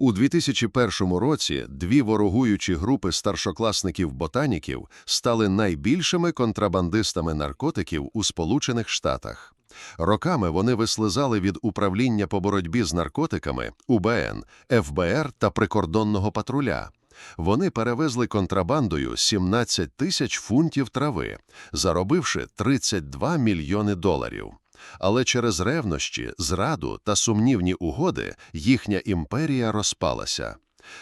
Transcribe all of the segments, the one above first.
У 2001 році дві ворогуючі групи старшокласників-ботаніків стали найбільшими контрабандистами наркотиків у Сполучених Штатах. Роками вони вислизали від управління по боротьбі з наркотиками УБН, ФБР та прикордонного патруля. Вони перевезли контрабандою 17 тисяч фунтів трави, заробивши 32 мільйони доларів. Але через ревнощі, зраду та сумнівні угоди їхня імперія розпалася.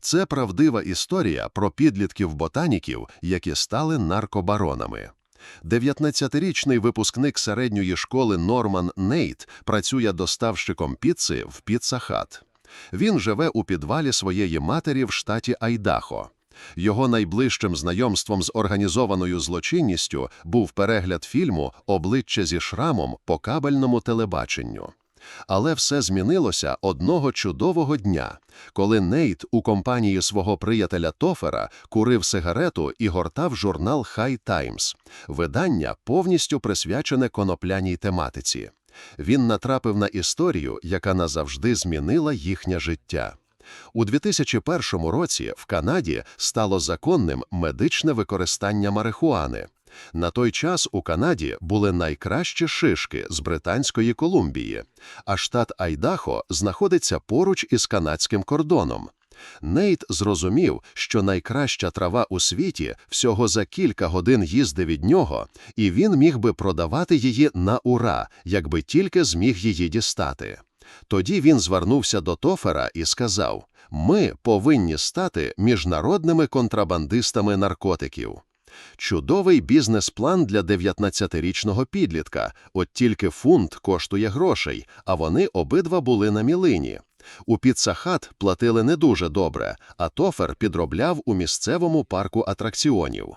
Це правдива історія про підлітків-ботаніків, які стали наркобаронами. 19-річний випускник середньої школи Норман Нейт працює доставщиком піци в Піцахат. Він живе у підвалі своєї матері в штаті Айдахо. Його найближчим знайомством з організованою злочинністю був перегляд фільму «Обличчя зі шрамом» по кабельному телебаченню. Але все змінилося одного чудового дня, коли Нейт у компанії свого приятеля Тофера курив сигарету і гортав журнал High Times. Видання повністю присвячене конопляній тематиці. Він натрапив на історію, яка назавжди змінила їхнє життя. У 2001 році в Канаді стало законним медичне використання марихуани. На той час у Канаді були найкращі шишки з Британської Колумбії, а штат Айдахо знаходиться поруч із канадським кордоном. Нейт зрозумів, що найкраща трава у світі всього за кілька годин їзди від нього, і він міг би продавати її на ура, якби тільки зміг її дістати. Тоді він звернувся до Тофера і сказав: Ми повинні стати міжнародними контрабандистами наркотиків. Чудовий бізнес-план для 19-річного підлітка, от тільки фунт коштує грошей, а вони обидва були на мілині. У Піцахат платили не дуже добре, а Тофер підробляв у місцевому парку атракціонів.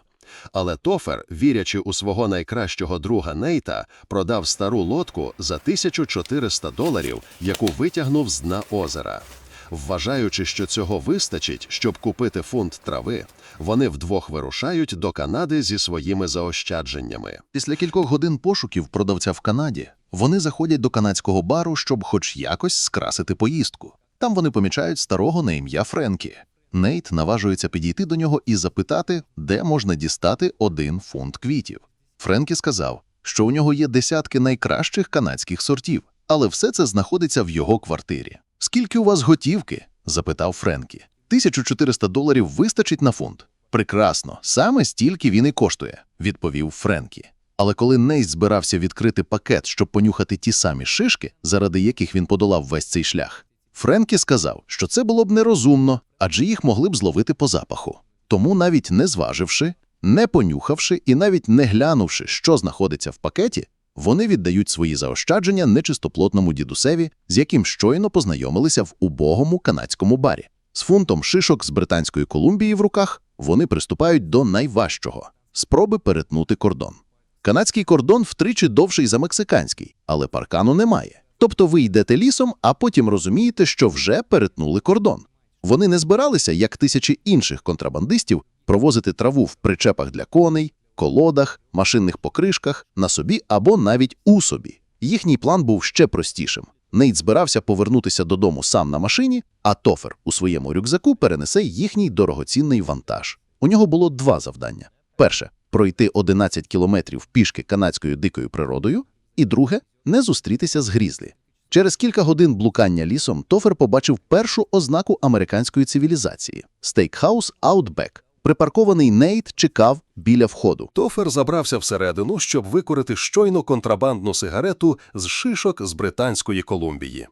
Але Тофер, вірячи у свого найкращого друга Нейта, продав стару лодку за 1400 доларів, яку витягнув з дна озера. Вважаючи, що цього вистачить, щоб купити фунт трави, вони вдвох вирушають до Канади зі своїми заощадженнями. Після кількох годин пошуків продавця в Канаді вони заходять до канадського бару, щоб хоч якось скрасити поїздку. Там вони помічають старого на ім'я Френкі. Нейт наважується підійти до нього і запитати, де можна дістати один фунт квітів. Френкі сказав, що у нього є десятки найкращих канадських сортів, але все це знаходиться в його квартирі. Скільки у вас готівки? запитав Френкі. 1400 доларів вистачить на фунт. Прекрасно, саме стільки він і коштує, відповів Френкі. Але коли Нейт збирався відкрити пакет, щоб понюхати ті самі шишки, заради яких він подолав весь цей шлях, Френкі сказав, що це було б нерозумно, адже їх могли б зловити по запаху. Тому, навіть не зваживши, не понюхавши і навіть не глянувши, що знаходиться в пакеті, вони віддають свої заощадження нечистоплотному дідусеві, з яким щойно познайомилися в убогому канадському барі. З фунтом шишок з Британської Колумбії в руках вони приступають до найважчого спроби перетнути кордон. Канадський кордон втричі довший за мексиканський, але паркану немає. Тобто ви йдете лісом, а потім розумієте, що вже перетнули кордон. Вони не збиралися, як тисячі інших контрабандистів, провозити траву в причепах для коней, колодах, машинних покришках, на собі або навіть у собі. Їхній план був ще простішим. Нейт збирався повернутися додому сам на машині, а Тофер у своєму рюкзаку перенесе їхній дорогоцінний вантаж. У нього було два завдання: перше пройти 11 кілометрів пішки канадською дикою природою, і друге не зустрітися з грізлі. Через кілька годин блукання лісом Тофер побачив першу ознаку американської цивілізації стейкхаус Outback. Припаркований Нейт чекав біля входу. Тофер забрався всередину, щоб викорити щойно контрабандну сигарету з шишок з Британської Колумбії.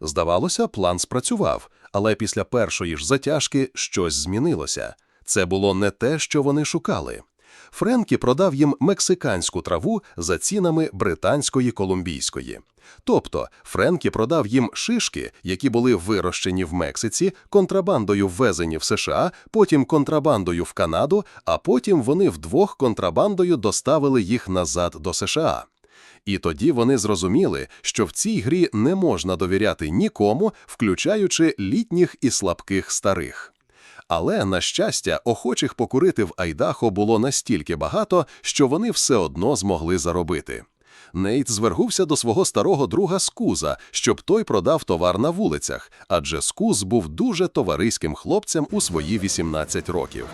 Здавалося, план спрацював, але після першої ж затяжки щось змінилося. Це було не те, що вони шукали. Френкі продав їм мексиканську траву за цінами британської колумбійської. Тобто Френкі продав їм шишки, які були вирощені в Мексиці, контрабандою ввезені в США, потім контрабандою в Канаду, а потім вони вдвох контрабандою доставили їх назад до США. І тоді вони зрозуміли, що в цій грі не можна довіряти нікому, включаючи літніх і слабких старих. Але, на щастя, охочих покурити в Айдахо було настільки багато, що вони все одно змогли заробити. Нейт звергувся до свого старого друга Скуза, щоб той продав товар на вулицях, адже Скуз був дуже товариським хлопцем у свої 18 років.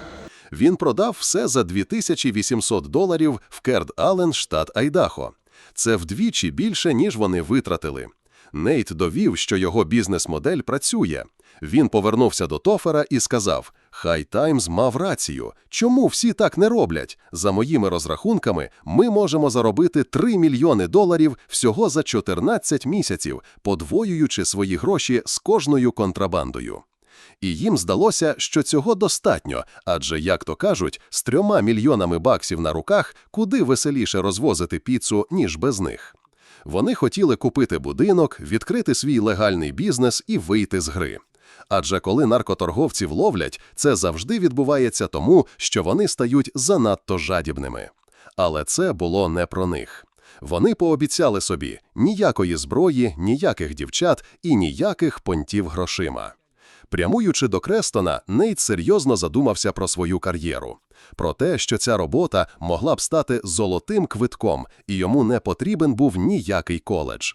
Він продав все за 2800 доларів в Керд-Аллен, штат Айдахо. Це вдвічі більше, ніж вони витратили. Нейт довів, що його бізнес-модель працює. Він повернувся до Тофера і сказав: Хай Таймс мав рацію. Чому всі так не роблять? За моїми розрахунками, ми можемо заробити 3 мільйони доларів всього за 14 місяців, подвоюючи свої гроші з кожною контрабандою. І їм здалося, що цього достатньо, адже, як то кажуть, з трьома мільйонами баксів на руках куди веселіше розвозити піцу, ніж без них. Вони хотіли купити будинок, відкрити свій легальний бізнес і вийти з гри. Адже коли наркоторговців ловлять, це завжди відбувається тому, що вони стають занадто жадібними. Але це було не про них. Вони пообіцяли собі ніякої зброї, ніяких дівчат і ніяких понтів грошима. Прямуючи до Крестона, Нейт серйозно задумався про свою кар'єру. Про те, що ця робота могла б стати золотим квитком, і йому не потрібен був ніякий коледж.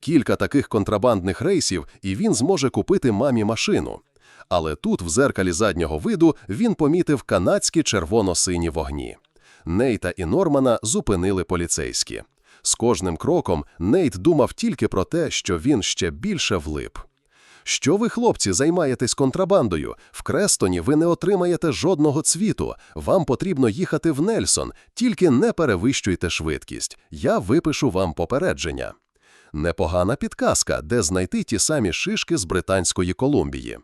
Кілька таких контрабандних рейсів, і він зможе купити мамі машину. Але тут, в зеркалі заднього виду, він помітив канадські червоно-сині вогні. Нейта і Нормана зупинили поліцейські. З кожним кроком Нейт думав тільки про те, що він ще більше влип. Що ви, хлопці, займаєтесь контрабандою? В Крестоні ви не отримаєте жодного цвіту. Вам потрібно їхати в Нельсон, тільки не перевищуйте швидкість. Я випишу вам попередження. Непогана підказка, де знайти ті самі шишки з Британської Колумбії.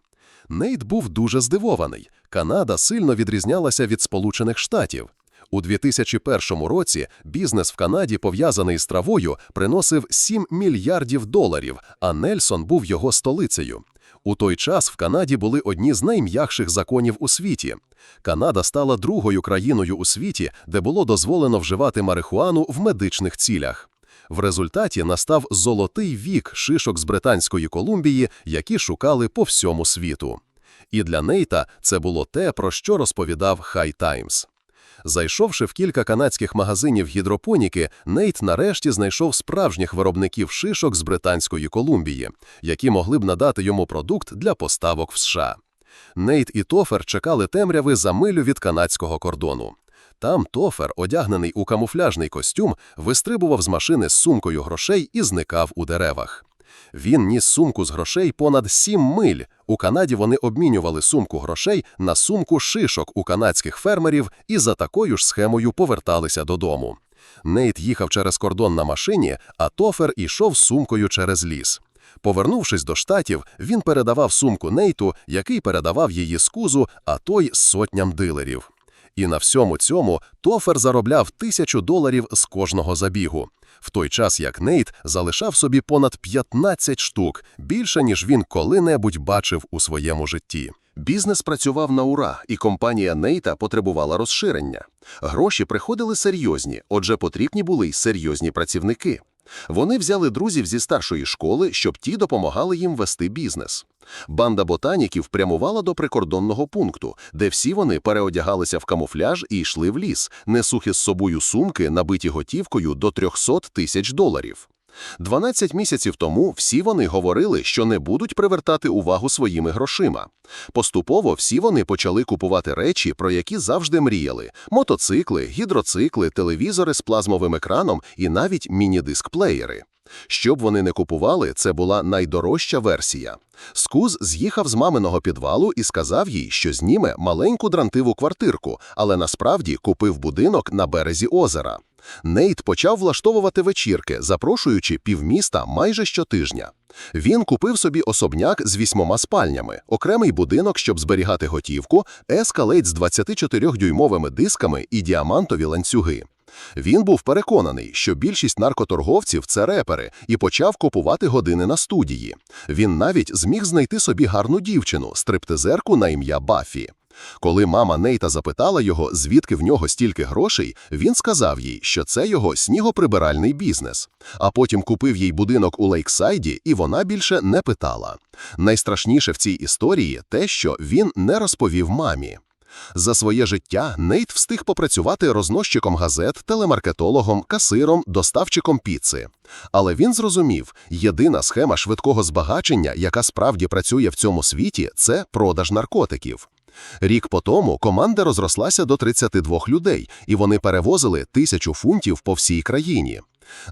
Нейт був дуже здивований. Канада сильно відрізнялася від Сполучених Штатів. У 2001 році бізнес в Канаді, пов'язаний з травою, приносив 7 мільярдів доларів, а Нельсон був його столицею. У той час в Канаді були одні з найм'якших законів у світі. Канада стала другою країною у світі, де було дозволено вживати марихуану в медичних цілях. В результаті настав золотий вік шишок з Британської Колумбії, які шукали по всьому світу. І для Нейта це було те, про що розповідав Хай Таймс. Зайшовши в кілька канадських магазинів гідропоніки, Нейт нарешті знайшов справжніх виробників шишок з Британської Колумбії, які могли б надати йому продукт для поставок в США. Нейт і Тофер чекали темряви за милю від канадського кордону. Там Тофер, одягнений у камуфляжний костюм, вистрибував з машини з сумкою грошей і зникав у деревах. Він ніс сумку з грошей понад сім миль. У Канаді вони обмінювали сумку грошей на сумку шишок у канадських фермерів і за такою ж схемою поверталися додому. Нейт їхав через кордон на машині, а Тофер ішов сумкою через ліс. Повернувшись до штатів, він передавав сумку Нейту, який передавав її скузу, а той сотням дилерів. І на всьому цьому Тофер заробляв тисячу доларів з кожного забігу. В той час як Нейт залишав собі понад 15 штук, більше ніж він коли-небудь бачив у своєму житті. Бізнес працював на ура, і компанія Нейта потребувала розширення. Гроші приходили серйозні, отже, потрібні були й серйозні працівники. Вони взяли друзів зі старшої школи, щоб ті допомагали їм вести бізнес. Банда ботаніків прямувала до прикордонного пункту, де всі вони переодягалися в камуфляж і йшли в ліс, несухи з собою сумки, набиті готівкою до 300 тисяч доларів. 12 місяців тому всі вони говорили, що не будуть привертати увагу своїми грошима. Поступово всі вони почали купувати речі, про які завжди мріяли: мотоцикли, гідроцикли, телевізори з плазмовим екраном і навіть міні-диск-плеєри. Щоб вони не купували, це була найдорожча версія. Скуз з'їхав з маминого підвалу і сказав їй, що зніме маленьку дрантиву квартирку, але насправді купив будинок на березі озера. Нейт почав влаштовувати вечірки, запрошуючи півміста майже щотижня. Він купив собі особняк з вісьмома спальнями, окремий будинок, щоб зберігати готівку, ескалейт з 24-дюймовими дисками і діамантові ланцюги. Він був переконаний, що більшість наркоторговців це репери, і почав купувати години на студії. Він навіть зміг знайти собі гарну дівчину, стриптизерку на ім'я Баффі. Коли мама Нейта запитала його, звідки в нього стільки грошей, він сказав їй, що це його снігоприбиральний бізнес. А потім купив їй будинок у Лейксайді, і вона більше не питала. Найстрашніше в цій історії те, що він не розповів мамі. За своє життя Нейт встиг попрацювати розносчиком газет, телемаркетологом, касиром, доставчиком піци. Але він зрозумів, єдина схема швидкого збагачення, яка справді працює в цьому світі, це продаж наркотиків. Рік по тому команда розрослася до 32 людей, і вони перевозили тисячу фунтів по всій країні.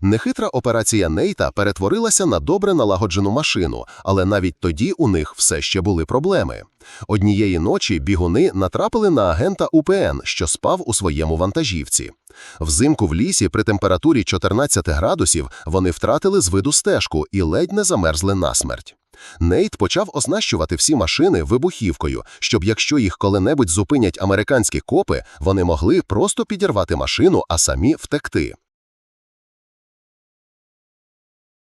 Нехитра операція Нейта перетворилася на добре налагоджену машину, але навіть тоді у них все ще були проблеми. Однієї ночі бігуни натрапили на агента УПН, що спав у своєму вантажівці. Взимку в лісі при температурі 14 градусів вони втратили з виду стежку і ледь не замерзли насмерть. Нейт почав оснащувати всі машини вибухівкою, щоб якщо їх коли-небудь зупинять американські копи, вони могли просто підірвати машину, а самі втекти.